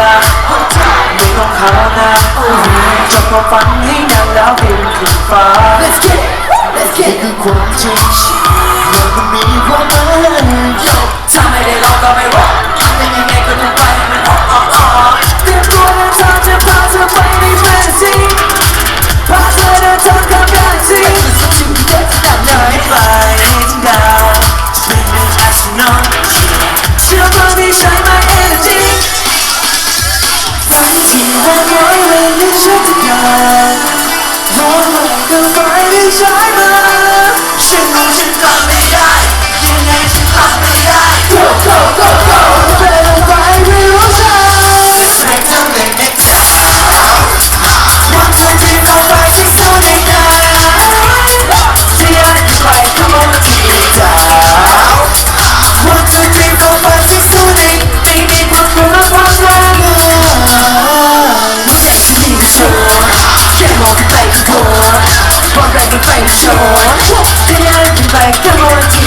นะอยู่องเขานะจบความฝันให้นานแล้วบินขึ้นฟ้า Let's get Let's get นี่คือความจริงโลกมันมีความหมายถ้าไม่ได้ลองก็ไม่รู้ยังไงก็ต้องไปใมันออออกออเตรียมตัวเดินทางจะพาเธอไปในแฟนตาซีพาเธอเดินทาง Love like a find inside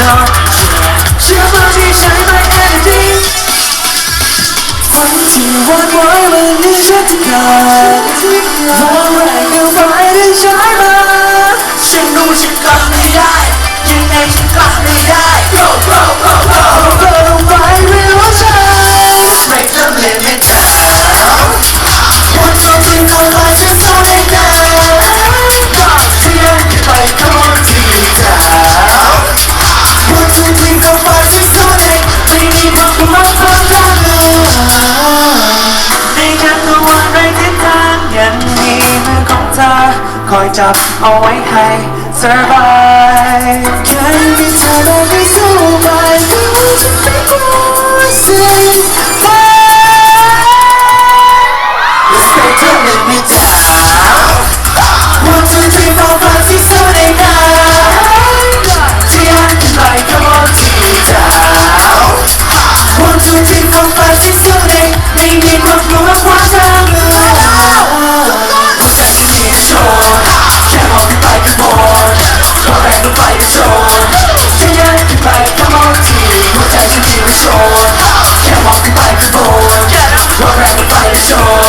gone. Your body shine my energy. And it's yet to come. One, คอยจับเอาไว้ให้ survive ใครที่เธอเราได้สู้ไปด้วยใจ show.